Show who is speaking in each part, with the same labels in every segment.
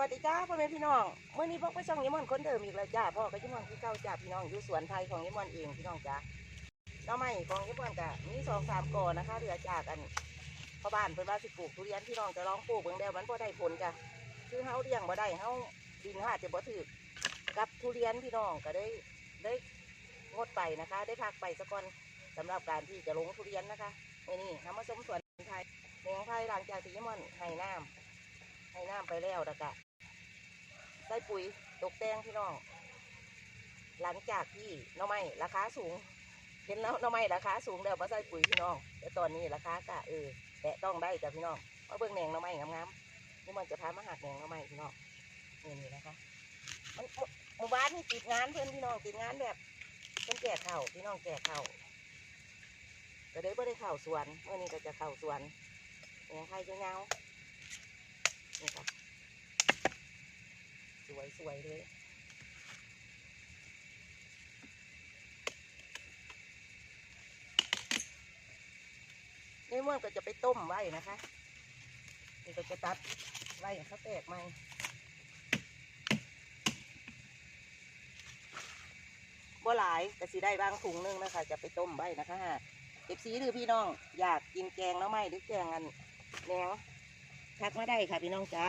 Speaker 1: วัสดีจ้าพ่อแม่พี่น้องเมื่อนี้พวกไปช่องยิมอนคนเดิมอีกแล้วจ้าพ่อกับยิมอนที่เก้าจ้าพี่น้องอยู่สวนไทยของยิมอนเองพี่น้องจ้าหน้าไม้ของยิมอนกะมีสองสามกอนะคะเหลือจากกันพ่อบ้านเพิ่นว่าสิปลูกทุเรียนพี่น้องจะลองปลูกเบิ่งแล้วมันบ่ได้ผลจ้ะคือเฮาเลี้ยงบ่ได้เฮาดินหาจะบ่ถือกับทุเรียนพี่น้องก็ได้ได้งดไปนะคะ ได้พักไปสักก่อนสำหรับการที่จะลงทุเรียนนะคะนี่นี่ทำมาชมสวนไทยเลี้ยงไทยหลังจากที่ยิมอนให้น้ำ ให้น้ำไปแล้วแล้วก็ใส่ปุ๋ยตกแต่งพี่น้อง หลังจากที่น้อไม้ราคาสูง เห็นแล้วน้อไม้ราคาสูงแล้วมาใส่ปุ๋ยพี่น้องแต่ตอนนี้ราคากะเออแตะต้องได้จ้ะพี่น้องมาเบิ่งแหนงน้อไม้งามๆนี่มันจะพามาหักแหนงน้อไม้พี่น้องนี่นี่นะคะมันหมู่บ้านนี่ติดงานเพื่อนพี่น้องติดงานแบบเพิ่นแก่เข่าพี่น้องแก่เข่าก็ได้บ่ได้เข่าสวนเมื่อนี้ก็จะเข่าสวนแหนงไข่จะเงา นี่ค่ะสวยสวยเลยนี่ม่วนก็จะไปต้มไว้นะคะนี่ก็จะตัดไว้ให้เขาแตกไหมบ่หลายก็สิได้บางถุงนึงนะคะ จะไปต้มไว้นะคะเอฟซีหรือพี่น้องอยากกินแกงแล้วไหมหรือแกงอันแหนง ทักมาได้ค่ะพี่น้องจ้า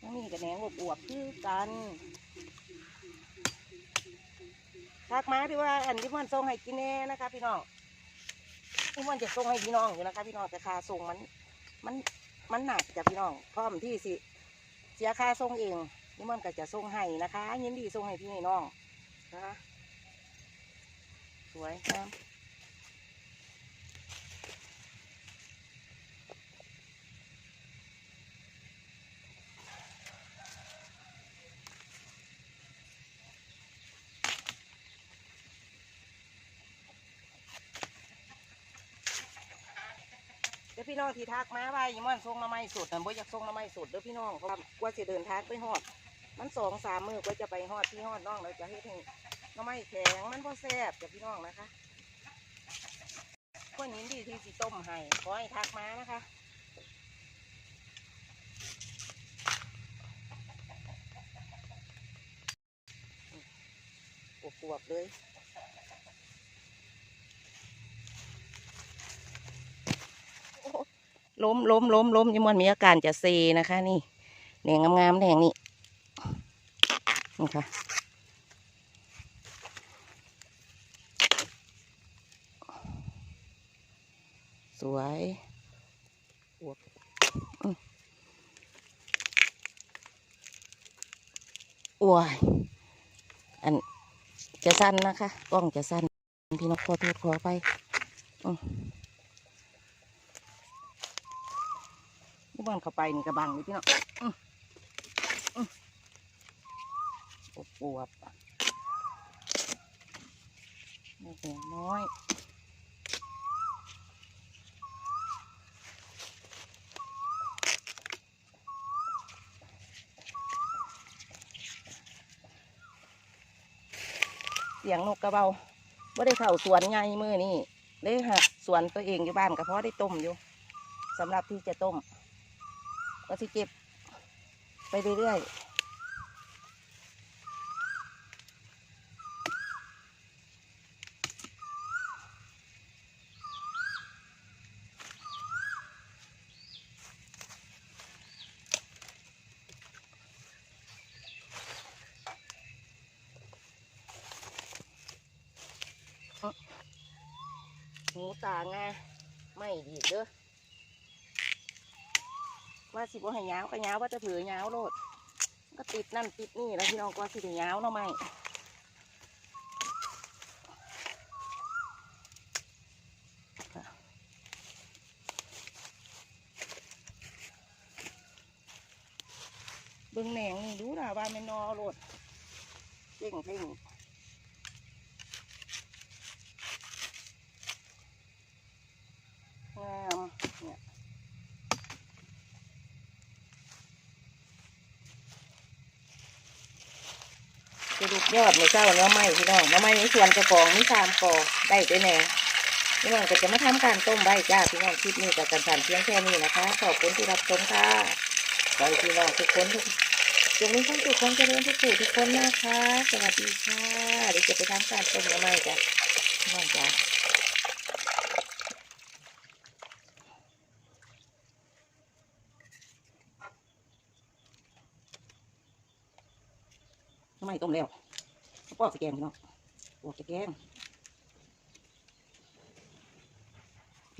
Speaker 1: ทั้งนี้กับแหนงอวบๆคือกันทักมาพี่ว่าอันที่มันส่งให้กินแน่นะคะพี่น้องที่มันจะส่งให้พี่น้องอยู่นะคะพี่น้องแต่ค่าส่งมัน มันมันหนักจ้ะพี่น้องพร้อมที่สิเสียค่าส่งเองนี่มันก็จะส่งให้นะคะยินดีส่งให้พี่น้องนะคะสวยงาม พี่น้องที่ทักมาว่าอีมันส่งมาไม่สุดนะบ่อยากส่งมาไม่สุดเด้อพี่น้องเพราะว่ากว่าจะเดินทางไปฮอด มันสองสามมือกว่าจะไปฮอดที่ฮอดน้องเราจะให้ถึงมาไม่แข็งมันบ่แซ่บจ้ะพี่น้องนะคะพวกนี้ดีที่สิต้มให้ขอให้ทักมานะคะอวบๆเลย ล้มล้มล้มล้มยมันมีอาการจะเซนะคะ นี่แดงงามๆแดงนี่นี่ค่ะสวยอวบอวยอันจะสั้นนะคะ กล้องจะสั้น พี่น้องขอโทษขอไปอืม นี่บอนเข้าไปนี่กระบังนี่พี่น้องอื้ออื้อปวบนี่แหงน้อยเสียงนกกระเบาว่าได้เข่าสวนไงมือนี่ได้หักสวนตัวเองอยู่บ้านก็เพาะได้ต้มอยู่สำหรับที่จะต้ม ก็สิเก็บไปเรื่อยๆหูตางาไม่ดีเด้อ ว่าสิบ่ให้ยาวก็ยาวว่าจะถือยาวโลด ก็ติดนั่นติดนี่แล้วพี่น้องก็สิได้ยาวเนาะไม่เบิ่งแหนงนี่ดูนะว่าม่นนอโลดเพ่งเพ่งงามเนี่ย สรุปยอดในเช้าเนื้อไม้พี่น้องเนื้อไม้ในสวนจะกองนี่สามกอได้ด้วยแน่พี่น้องก็จะมาทำการต้มใบจ้าพี่น้องคลิปนี้กับกันสันเพียงแค่นี้นะคะ ขอบคุณที่รับชมค่ะขอให้พี่น้องทุกคนทุกจงมีความสุขความเจริญทุกผู้ทุกคนนะคะ สวัสดีค่ะเดี๋ยวจะไปทำการต้มละไม้จ้ะพี่น้องจ้าละ ไม้ต้มแล้วปอกสแกงพี่น้องปอกแกง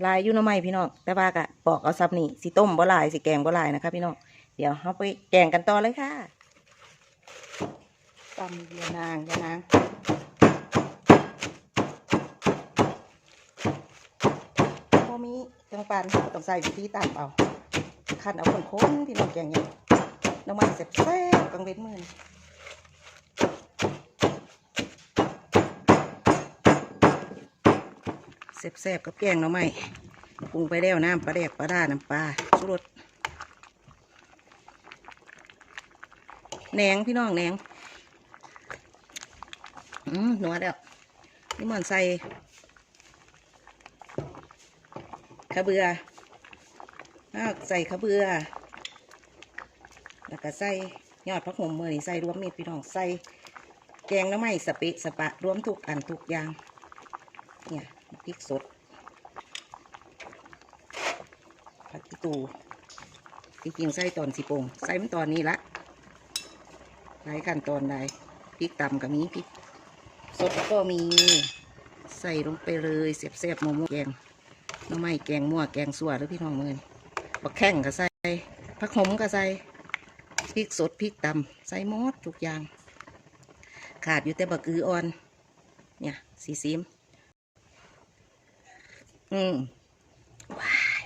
Speaker 1: ลายยูนอไม้พี่น้องแต่ว่ากะปอกเอาซับนี่สิต้มบ่ลายสิแกงบ่ลายนะคะพี่น้องเดี๋ยวเราไปแกงกันต่อเลยค่ะตำยานางยานางพอมีจังปันต้องใส่วิธีตำเอา คันเอาคนค้นพี่น้องแกงเนี่ยน้ำมันเสร็จแซ่บกังเว้นมือ แซ่บๆกับแกงหน้ำไม้ปรุงไปแล้วน้ำปลาแดกปลาด้าน้ำปลาสุรสแหนงพี่น้องแหนงอืมหนัวแล้วนี่มันใส่ขะเบืออ้าวใส่ขะเบือ แล้วก็ใส่ยอดผักหอมเมอนี่ใส่รวมมิตรพี่น้องใส่แกงน้ำไม้สเปิสปะรวมทุกอันทุกอย่างเนี่ย พริกสดผักอีตูที่จริงใส่ตอนสิโปงใส่มันตอนนี้ละหลายขั้นตอนได้พริกตำก็มีพริกสดก็มีใส่ลงไปเลยเสียบเสียบๆหมมแกงน้ำไม้แกงมั่วแกงสัวหรือพี่น้องเมือนี่บักแข้งก็ใส่ผักหอมก็ใส่พริกสดพริกตำใส่หมดทุกอย่าง ขาดอยู่แต่บักอืออ่อน เนี่ยสีซิม อืมว้าย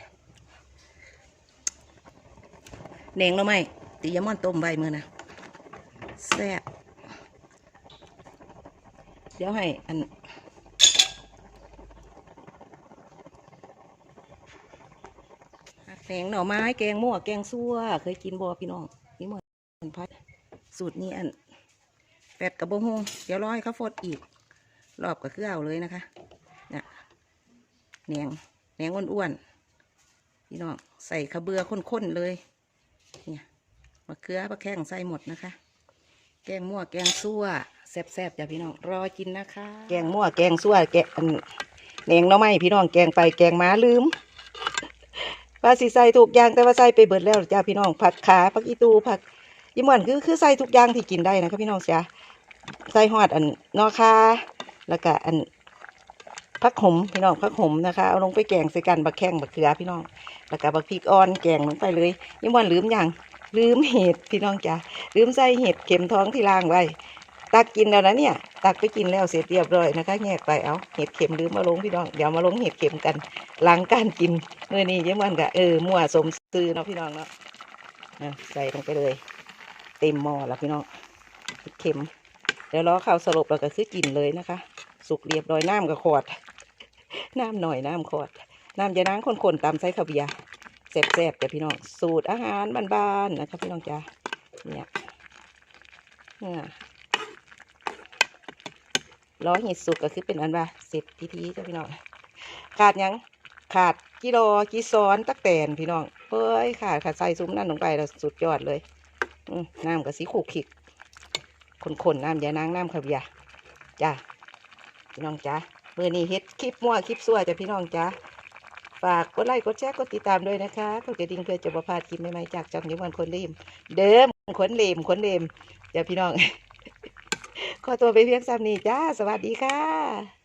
Speaker 1: แหนงแล้วไหมตียามอนต้มใบมือนะแซ่บเดี๋ยวให้อันแกงหน่อไม้แกงมั่วแกงซั่ว เคยกินบ่พี่น้องนี่หมือนพัดสูตรนี้อันแปดกระบงฮงเดี๋ยวร้อให้เขาฟดอีก รอบก็คือเอาเลยนะคะ แหนงแหนงอ้วนๆพี่น้องใส่ขะเบือข้นๆเลยเนี่ยมะเขือมะแข้งใส่หมดนะคะ แกงมั่วแกงซั่วแซ่บๆจ้ะพี่น้องรอกินนะคะ แกงมั่วแกงซั่วแกงอันแหนงน้อไม้พี่น้องแกงไปแกงม้าลืมว่าสิใส่ถูกอย่างแต่ว่าใส่ไปเบิดแล้วจ้าพี่น้องผักขาผักอีตูผักยี่หม่อนคือคือใส่ทุกอย่างที่กินได้นะคะพี่น้องจ้ะใส่หอดอันนอคาแล้วก็อัน ผักขมพี่น้องผักขมนะคะเอาลงไปแกงใส่กันบักแข้งบักเขือพี่น้องแล้วก็บักพริกอ่อนแกงลงไปเลยยี่หม่อนลืมอย่างลืมเห็ดพี่น้องจ้ะลืมใส่เห็ดเข็มท้องที่ล่างไว้ตักกินแล้วนะเนี่ยตักไปกินแล้วเสร็จเรียบร้อยนะคะแยกไปเอาเห็ดเข็มลืมมาลงพี่น้องเดี๋ยวมาลงเห็ดเข็มกันหลังการกินเมื่อนี้ยังมันกะเออมั่วสมซื้อเนาะพี่น้องเนาะใส่ลงไปเลย เต็มหม้อแล้วพี่น้องเข็มเดี๋ยวรอข้าวสลบแล้วก็คือกินเลยนะคะ สุกเรียบร้อยน้ำก็ขวด น้ำหน่อยน้ำขวดน้ำยาน้ำคนๆตามไส้ขาเบียร์แซ่บๆจ้ะพี่น้อง สูตรอาหารบ้านๆนะคะพี่น้องจ้าเนี่ยเนี่ยร้อยหิดสุกก็คือเป็นอันว่าเสร็จพิธีจ้ะพี่น้อง ขาดยังขาดกิโลกีซ้อนตักแตนพี่น้องเฮ้ยขาดขาดใส่ซุ้มนั่นลงไปแล้วสุดยอดเลยน้ำกับสีขูกขิกคนๆน้ำยานางน้ำขาเบียจ้าพี่น้องจ้า มื่อนี้เฮ็ดคลิปมั่วคลิปซั่วจ้ะพี่น้องจ้าฝากกดไลค์กดแชร์กดติดตามด้วยนะคะกดกระดิ่งเพื่อจะประพลาดคลิปใหม่ๆจากจอมยิ้มวันคนเลมเดิมคนเลมคนเลมจ้ะพี่น้อง ขอตัวไปเพียงซ้ำนี้จ้า สวัสดีค่ะ